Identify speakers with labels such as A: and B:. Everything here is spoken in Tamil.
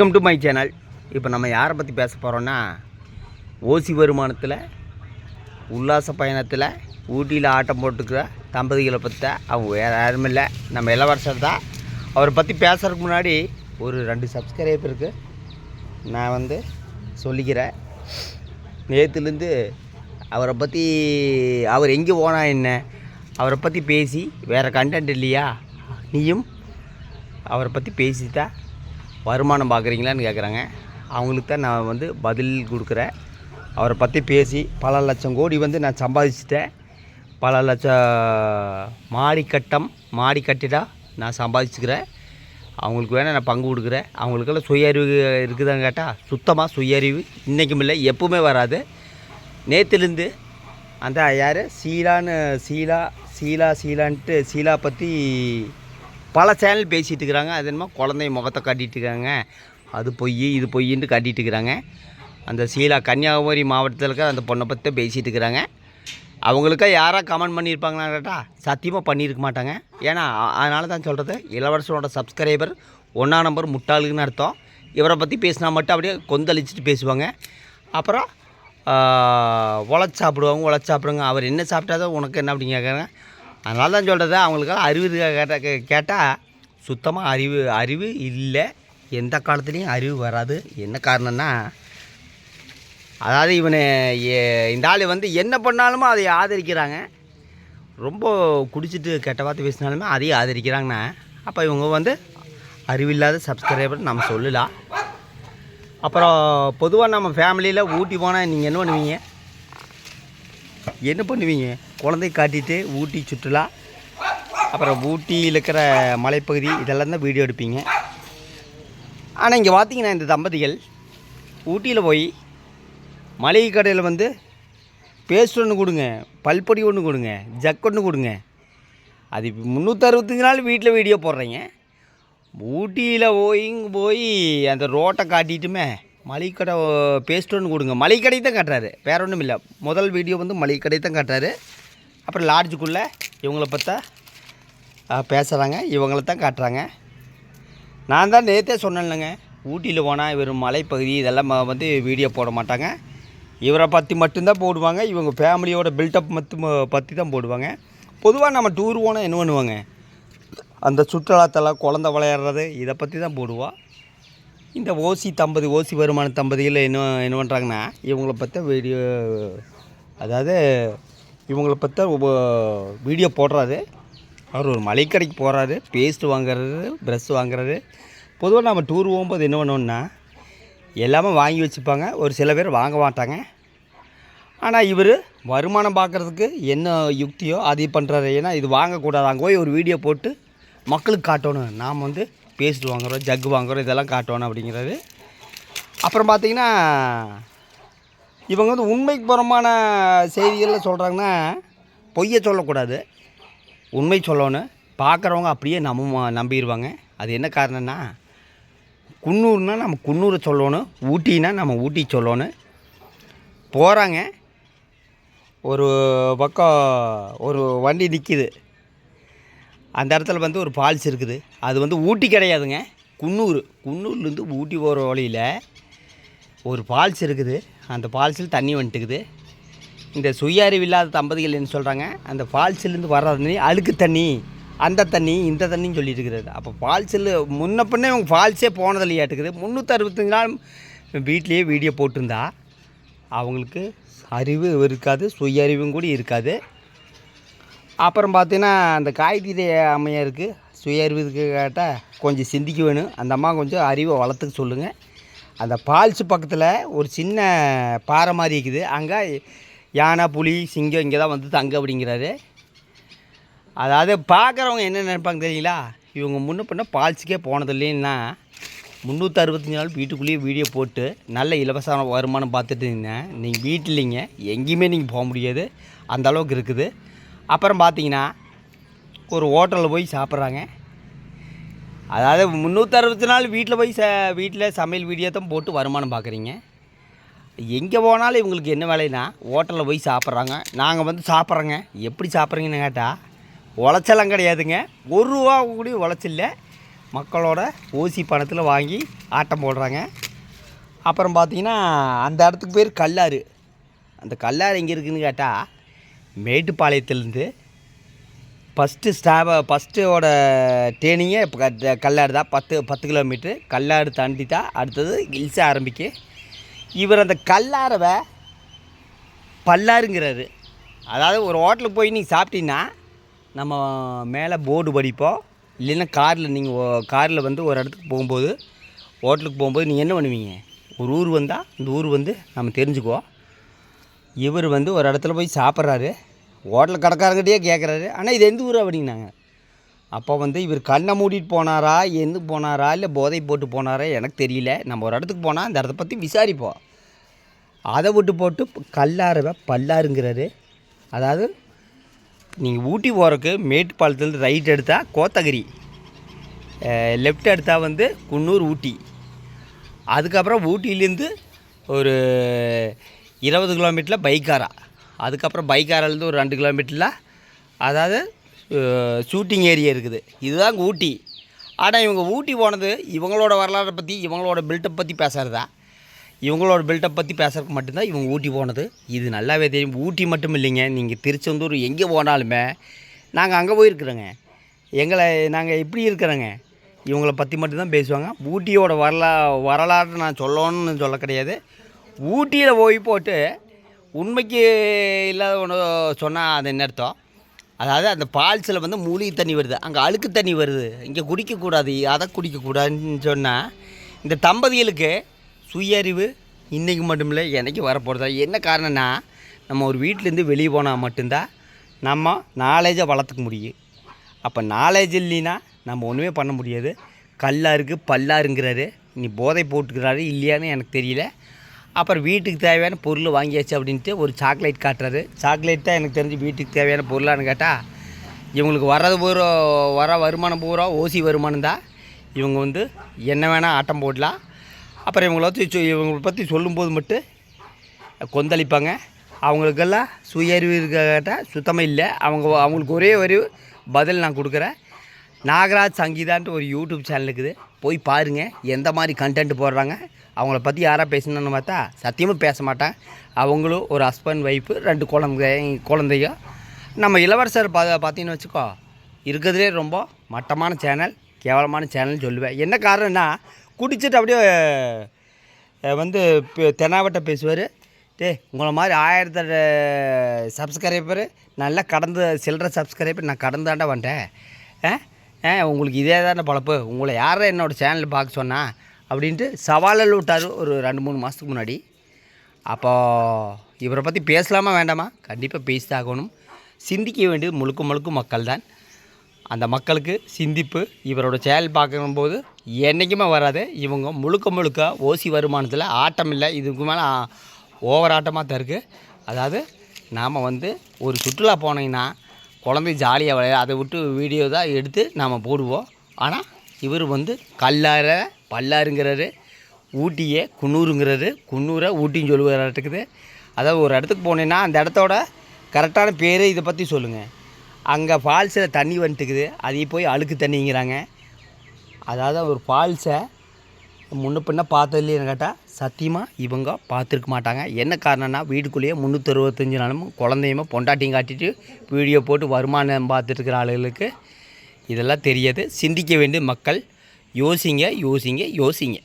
A: வெல்கம் டு மை சேனல் இப்போ நம்ம யாரை பற்றி பேச போகிறோன்னா ஓசி வருமானத்தில் உல்லாச பயணத்தில் ஊட்டியில் ஆட்டம் போட்டுக்கிற தம்பதிகளை பற்றி அவங்க வேறு யாரும் இல்லை. நம்ம இளவரசர் தான். அவரை பற்றி பேசுறதுக்கு முன்னாடி ஒரு ரெண்டு சப்ஸ்கிரைபருக்கு நான் வந்து சொல்லிக்கிறேன். நேற்றுலேருந்து அவரை பற்றி அவர் எங்கே போனா என்ன? அவரை பற்றி பேசி வேறு கண்டென்ட் இல்லையா? நீயும் அவரை பற்றி பேசி தான் வருமானம் பார்க்குறீங்களான்னு கேட்குறாங்க அவங்களுக்கு தான் நான் வந்து பதில் கொடுக்குறேன். அவரை பற்றி பேசி பல லட்சம் கோடி வந்து நான் சம்பாதிச்சிட்டேன். பல லட்சம் மாடி கட்டம் மாடி கட்டிடா நான் சம்பாதிச்சுக்கிறேன். அவங்களுக்கு வேணால் நான் பங்கு கொடுக்குறேன். அவங்களுக்கெல்லாம் சுய அறிவு இருக்குதான்னு கேட்டால் சுத்தமாக சுய அறிவு இன்றைக்கும் இல்லை எப்பவுமே வராது. நேற்றுலேருந்து அந்த யார்? சீலான்னு சீலா சீலா சீலான்ட்டு சீலா பற்றி பல சேனல் பேசிகிட்டு இருக்கிறாங்க. அது என்னமோ குழந்தை முகத்தை காட்டிகிட்டு இருக்காங்க. அது பொய் இது பொய்ன்ட்டு காட்டிகிட்டு இருக்கிறாங்க. அந்த சீலா கன்னியாகுமரி மாவட்டத்தில் இருக்கிற அந்த பொண்ணை பற்றி பேசிகிட்டு இருக்கிறாங்க. அவங்களுக்கா யாராக கமெண்ட் பண்ணியிருப்பாங்களா கேட்டால் சத்தியமாக பண்ணியிருக்க மாட்டாங்க. ஏன்னா அதனால தான் சொல்கிறது இளவரசனோட சப்ஸ்கிரைபர் ஒன்றா நம்பர் முட்டாளுக்குன்னு அர்த்தம். இவரை பற்றி பேசினா மட்டும் அப்படியே கொந்தளிச்சுட்டு பேசுவாங்க. அப்புறம் உழைச்சி சாப்பிடுவாங்க உழைச்சி சாப்பிடுங்க. அவர் என்ன சாப்பிட்டாதான் உனக்கு என்ன அப்படின்னு கேட்குறாங்க அதனால தான் சொல்கிறது அவங்களுக்கெல்லாம் அறிவு கேட்ட கேட்டால் சுத்தமாக அறிவு அறிவு இல்லை. எந்த காலத்துலேயும் அறிவு வராது. என்ன காரணம்னா அதாவது இவனை இந்த ஆள் வந்து என்ன பண்ணாலுமே அதை ஆதரிக்கிறாங்க. ரொம்ப குடிச்சிட்டு கெட்ட வார்த்தை பேசினாலுமே அதையும் ஆதரிக்கிறாங்கண்ணா அப்போ இவங்க வந்து அறிவில்லாத சப்ஸ்கிரைபர் நம்ம சொல்லலாம். அப்புறம் பொதுவாக நம்ம ஃபேமிலியில் ஊட்டி போனால் நீங்கள் என்ன பண்ணுவீங்க? என்ன பண்ணுவீங்க? குழந்தை காட்டிட்டு ஊட்டி சுற்றுலா அப்புறம் ஊட்டியில் இருக்கிற மலைப்பகுதி இதெல்லாம் தான் வீடியோ எடுப்பீங்க. ஆனால் இங்கே பார்த்தீங்கன்னா இந்த தம்பதிகள் ஊட்டியில் போய் மளிகை கடையில் வந்து பேஸ்ட் ஒன்று கொடுங்க பல்பொடி ஒன்று கொடுங்க ஜக் ஒன்று கொடுங்க. அது முந்நூற்றறுபத்தஞ்சு நாள் வீட்டில் வீடியோ போடுறீங்க. ஊட்டியில் போய் போய் அந்த ரோட்டை காட்டிட்டுமே மளிகை கடை பேஸ்ட் ஒன்று கொடுங்க. மளிகை கடை தான் காட்டுறாரு. வேற ஒன்றும் இல்லை. முதல் வீடியோ வந்து மளிகை கடை தான் காட்டுறாரு. அப்புறம் லாட்ஜுக்குள்ளே இவங்கள பார்த்தா பேசுகிறாங்க இவங்கள தான் காட்டுறாங்க. நான் தான் நேற்றே சொன்னேன்லங்க ஊட்டியில் போனால் இவர் மலைப்பகுதி இதெல்லாம் வந்து வீடியோ போட மாட்டாங்க. இவரை பற்றி மட்டும்தான் போடுவாங்க இவங்க ஃபேமிலியோட பில்டப் மட்டும் பற்றி தான் போடுவாங்க. பொதுவாக நம்ம டூர் போனால் என்ன பண்ணுவாங்க? அந்த சுற்றுலாத்தலம் குழந்த விளையாடுறது இதை பற்றி தான் போடுவோம் இந்த ஓசி தம்பதி ஓசி வருமான தம்பதியில் என்ன என்ன பண்ணுறாங்கன்னா இவங்கள பற்றி வீடியோ அதாவது இவங்களை பற்றி வீடியோ போடுறாரு. அவர் ஒரு மளிகைக்கடைக்கு போகிறாரு பேஸ்ட் வாங்குறது ப்ரெஷ் வாங்குறது. பொதுவாக நம்ம டூர் போகும்போது என்ன பண்ணோன்னா எல்லாமே வாங்கி வச்சுப்பாங்க. ஒரு சில பேர் வாங்க மாட்டாங்க. ஆனால் இவர் வருமானம் பார்க்குறதுக்கு என்ன யுக்தியோ அதை பண்ணுறாரு ஏன்னா இது வாங்கக்கூடாது. அங்கே போய் ஒரு வீடியோ போட்டு மக்களுக்கு காட்டணும். நாம் வந்து பேஸ்ட் வாங்குறோம் ஜக்கு வாங்குறோம் இதெல்லாம் காட்டணும் அப்படிங்கிறது அப்புறம் பார்த்திங்கன்னா இவங்க வந்து உண்மைக்கு புறமான செய்திகளில் சொல்கிறாங்கன்னா பொய்யை சொல்லக்கூடாது. உண்மை சொல்லணும். பார்க்குறவங்க அப்படியே நம்ம நம்பிடுவாங்க அது என்ன காரணம்னா குன்னூர்னா நம்ம குன்னூரை சொல்லணும். ஊட்டினா நம்ம ஊட்டி சொல்லணும். போகிறாங்க ஒரு பக்கம் ஒரு வண்டி நிற்கிது அந்த இடத்துல வந்து ஒரு ஃபால்ஸ் இருக்குது. அது வந்து ஊட்டி கிடையாதுங்க. குன்னூர். குன்னூர்லேருந்து ஊட்டி போகிற வழியில் ஒரு ஃபால்ஸ் இருக்குது. அந்த ஃபால்ஸில் தண்ணி வந்துட்டுக்குது. இந்த சுய அறிவு இல்லாத தம்பதிகள் என்ன சொல்கிறாங்க அந்த ஃபால்ஸிலேருந்து வர்ற தண்ணி அழுக்கு தண்ணி அந்த தண்ணி இந்த தண்ணின்னு சொல்லிட்டு இருக்கிறது அப்போ ஃபால்ஸில் முன்ன பின்னே இவங்க ஃபால்ஸே போனது இல்லையாட்டுக்குது முந்நூற்றறுபத்தஞ்சு நாள் வீட்லேயே வீடியோ போட்டிருந்தா அவங்களுக்கு அறிவு இருக்காது சுய அறிவும் கூட இருக்காது. அப்புறம் பார்த்தீங்கன்னா அந்த காய்கறி அம்மையாருக்கு சுய அறிவுக்கு கேட்டால் கொஞ்சம் சிந்திக்க வேணும். அந்த அம்மா கொஞ்சம் அறிவை வளர்த்துக்க சொல்லுங்கள் அந்த ஃபால்ஸ் பக்கத்தில் ஒரு சின்ன பாறை மாதிரி இருக்குது. அங்கே யானை புலி சிங்கம் இங்கே தான் வந்து தங்க அப்படிங்கிறாரு. அதாவது பார்க்குறவங்க என்ன நினைப்பாங்க தெரியுங்களா? இவங்க முன்ன பின்ன ஃபால்ஸுக்கே போனதில்லைன்னா முந்நூற்றி அறுபத்தஞ்சு நாள் வீட்டுக்குள்ளேயே வீடியோ போட்டு நல்ல இலவச வருமானம் பார்த்துட்டு இருந்தேன் நீங்கள் வீட்டிலிங்க எங்கேயுமே நீங்கள் போக முடியாது. அந்த அளவுக்கு இருக்குது. அப்புறம் பார்த்தீங்கன்னா ஒரு ஹோட்டலில் போய் சாப்பிட்றாங்க. அதாவது முந்நூற்றறுபத்தி நாள் வீட்டில் போய் ச வீட்டில் சமையல் வீடியோ தான் போட்டு வருமானம் பார்க்குறீங்க. எங்கே போனாலும் இவங்களுக்கு என்ன வேலைன்னா ஹோட்டலில் போய் சாப்பிட்றாங்க. நாங்கள் வந்து சாப்பிட்றோங்க. எப்படி சாப்பிட்றீங்கன்னு கேட்டால் உழைச்சலாம் கிடையாதுங்க. ஒரு ரூபா கூட உழைச்சில்ல. மக்களோட ஓசி பணத்தில் வாங்கி ஆட்டம் போடுறாங்க. அப்புறம் பார்த்தீங்கன்னா அந்த இடத்துக்கு பேர் கல்லாறு. அந்த கல்லாறு எங்கே இருக்குதுன்னு கேட்டால் மேட்டுப்பாளையத்துலேருந்து ஃபஸ்ட்டு ஸ்டாப ஃபஸ்ட்டோட ட்ரெயினிங்கே இப்போ கல்லாடு தான். பத்து பத்து கிலோமீட்ரு கல்லாடு தாண்டி தான் அடுத்தது ஹில்ஸை ஆரம்பிக்கு. இவர் அந்த கல்லாரவை பல்லாருங்கிறாரு. அதாவது ஒரு ஹோட்டலுக்கு போய் நீங்கள் சாப்பிட்டீங்கன்னா நம்ம மேலே போர்டு படிப்போம் இல்லைன்னா காரில் நீங்கள் காரில் வந்து ஒரு இடத்துக்கு போகும்போது ஹோட்டலுக்கு போகும்போது நீங்கள் என்ன பண்ணுவீங்க? ஒரு ஊர் வந்தால் இந்த ஊர் வந்து நம்ம தெரிஞ்சுக்குவோம். இவர் வந்து ஒரு இடத்துல போய் சாப்பிட்றாரு. ஹோட்டல் கடைக்காரங்கிட்டே கேட்குறாரு ஆனால் இது எந்த ஊர் அப்படின்னாங்க. அப்போ வந்து இவர் கண்ணை மூடிட்டு போனாரா எந்த போனாரா இல்லை போதை போட்டு போனாரா எனக்கு தெரியல. நம்ம ஒரு இடத்துக்கு போனால் அந்த இடத்த பற்றி விசாரிப்போம். அதை விட்டு போட்டு கல்லாரவை பல்லாருங்கிறாரு அதாவது நீங்கள் ஊட்டி போகிறக்கு மேட்டுப்பாளத்துலேருந்து ரைட் எடுத்தால் கோத்தகிரி. லெஃப்ட் எடுத்தால் வந்து குன்னூர் ஊட்டி. அதுக்கப்புறம் ஊட்டியிலேருந்து ஒரு இருபது கிலோமீட்டரில் பைக்காரா. அதுக்கப்புறம் பைக்காராலேருந்து ஒரு ரெண்டு கிலோமீட்டரில் அதாவது ஷூட்டிங் ஏரியா இருக்குது. இதுதான் ஊட்டி. ஆனால் இவங்க ஊட்டி போனது இவங்களோட வரலாறை பற்றி இவங்களோட பில்டப் பற்றி பேசுகிறதா இவங்களோட பில்டப் பற்றி பேசுறதுக்கு மட்டும்தான் இவங்க ஊட்டி போனது. இது நல்லாவே தெரியும். ஊட்டி மட்டும் இல்லைங்க. நீங்கள் திருச்செந்தூர் எங்கே போனாலுமே நாங்கள் அங்கே போயிருக்கிறோங்க. எங்களை நாங்கள் இப்படி இருக்கிறோங்க. இவங்கள பற்றி மட்டும்தான் பேசுவாங்க. ஊட்டியோட வரலா வரலாறு நான் சொல்லணும்னு சொல்ல கிடையாது. ஊட்டியில் போய் போட்டு உண்மைக்கு இல்லாத ஒன்று சொன்னால் அது என்ன அர்த்தம்? அதாவது அந்த பால்ஸில் வந்து மூலிகை தண்ணி வருது. அங்கே அழுக்கு தண்ணி வருது. இங்கே குடிக்கக்கூடாது. அதை குடிக்கக்கூடாதுன்னு சொன்னால் இந்த தம்பதிகளுக்கு சுயறிவு இன்றைக்கி மட்டுமில்லை என்னைக்கு வரப்போகிறதா என்ன காரணம்னா நம்ம ஒரு வீட்டிலேருந்து வெளியே போனால் மட்டும்தான் நம்ம நாலேஜை வளர்த்துக்க முடியும். அப்போ நாலேஜ் இல்லைன்னா நம்ம ஒன்றுமே பண்ண முடியாது. கல்லாருக்கு பல்லாருங்கிறாரு. நீ போதை போட்டுக்கிறாரு இல்லையான்னு எனக்கு தெரியல. அப்புறம் வீட்டுக்கு தேவையான பொருள் வாங்கியாச்சு அப்படின்ட்டு ஒரு சாக்லேட் காட்டுறாரு. சாக்லேட் தான் எனக்கு தெரிஞ்சு வீட்டுக்கு தேவையான பொருளான்னு கேட்டால் இவங்களுக்கு வர்றது பூரா வர வருமானம் பூரா ஓசி வருமானம் தான். இவங்க வந்து என்ன வேணால் ஆட்டம் போடலாம். அப்புறம் இவங்கள பற்றி சொ- இவங்களை பற்றி சொல்லும்போது மட்டும் கொந்தளிப்பாங்க. அவங்களுக்கெல்லாம் சுயறிவு இருக்க சுத்தமாக இல்லை. அவங்க அவங்களுக்கு ஒரே ஒரு பதில் நான் கொடுக்குறேன். நாகராஜ் சங்கீதான்ட்டு ஒரு யூடியூப் சேனல் இருக்குது. போய் பாருங்கள் எந்த மாதிரி கண்டென்ட் போடுறாங்க. அவங்கள பற்றி யாராக பேசணும்னு பார்த்தா சத்தியமாக பேச மாட்டேன். அவங்களும் ஒரு ஹஸ்பண்ட் ஒய்ஃபு ரெண்டு குழந்தை குழந்தைங்க. நம்ம இளவரசர் பா பார்த்தீங்கன்னு வச்சுக்கோ இருக்கிறதுலே ரொம்ப மட்டமான சேனல் கேவலமான சேனல்னு சொல்லுவேன். என்ன காரணம்னா குடிச்சிட்டு அப்படியே வந்து பே- தெனாவட்ட பேசுவார். டே உங்களை மாதிரி ஆயிரத்தெட்டு சப்ஸ்கிரைபரு நல்லா கடந்து சில்லற சப்ஸ்கிரைபர் நான் கடந்தாண்டா வந்துட்டேன். ஆ உங்களுக்கு இதே தானே பழப்பு. உங்களை யாரை என்னோடய சேனல் பார்க்க சொன்னால் அப்படின்ட்டு சவாலில் விட்டார் ஒரு ரெண்டு மூணு மாதத்துக்கு முன்னாடி. அப்போ இவரை பற்றி பேசலாமா வேண்டாமா? கண்டிப்பாக பேசித்தாகணும் சிந்திக்க வேண்டியது முழுக்க முழுக்க மக்கள் தான் அந்த மக்களுக்கு சிந்திப்பு இவரோட செயல் பார்க்கும்போது என்றைக்குமே வராது. இவங்க முழுக்க முழுக்க ஓசி வருமானத்தில் ஆட்டம் இல்லை. இதுக்கு மேலே ஓவர் ஆட்டமாக தான் இருக்குது அதாவது நாம் வந்து ஒரு சுற்றுலா போனீங்கன்னா குழந்தை ஜாலியாக விளையா அதை விட்டு வீடியோ தான் எடுத்து நாம் போடுவோம். ஆனால் இவர் வந்து கல்லார பல்லாருங்கிறாரு ஊட்டியே குன்னூருங்கிறாரு. குன்னூரை ஊட்டின்னு சொல்லுவாராட்டுக்குது அதாவது ஒரு இடத்துக்கு போனேன்னா அந்த இடத்தோட கரெக்டான பேர் இதை பற்றி சொல்லுங்கள் அங்கே ஃபால்ஸில் தண்ணி வந்துட்டுக்குது. அதையும் போய் அழுக்கு தண்ணிங்கிறாங்க. அதாவது ஒரு ஃபால்ஸை முன்ன பின்ன பார்த்ததுலேன்னு கேட்டால் சத்தியமாக இவங்க பார்த்துருக்க மாட்டாங்க. என்ன காரணம்னா வீட்டுக்குள்ளேயே முந்நூற்றறுபத்தஞ்சு நாளும் குழந்தையுமே பொண்டாட்டியும் காட்டிட்டு வீடியோ போட்டு வருமானம் பார்த்துட்டு இருக்கிற ஆளுகளுக்கு இதெல்லாம் தெரியாது. சிந்திக்க வேண்டிய மக்கள் யோசிங்க யோசிங்க யோசிங்க.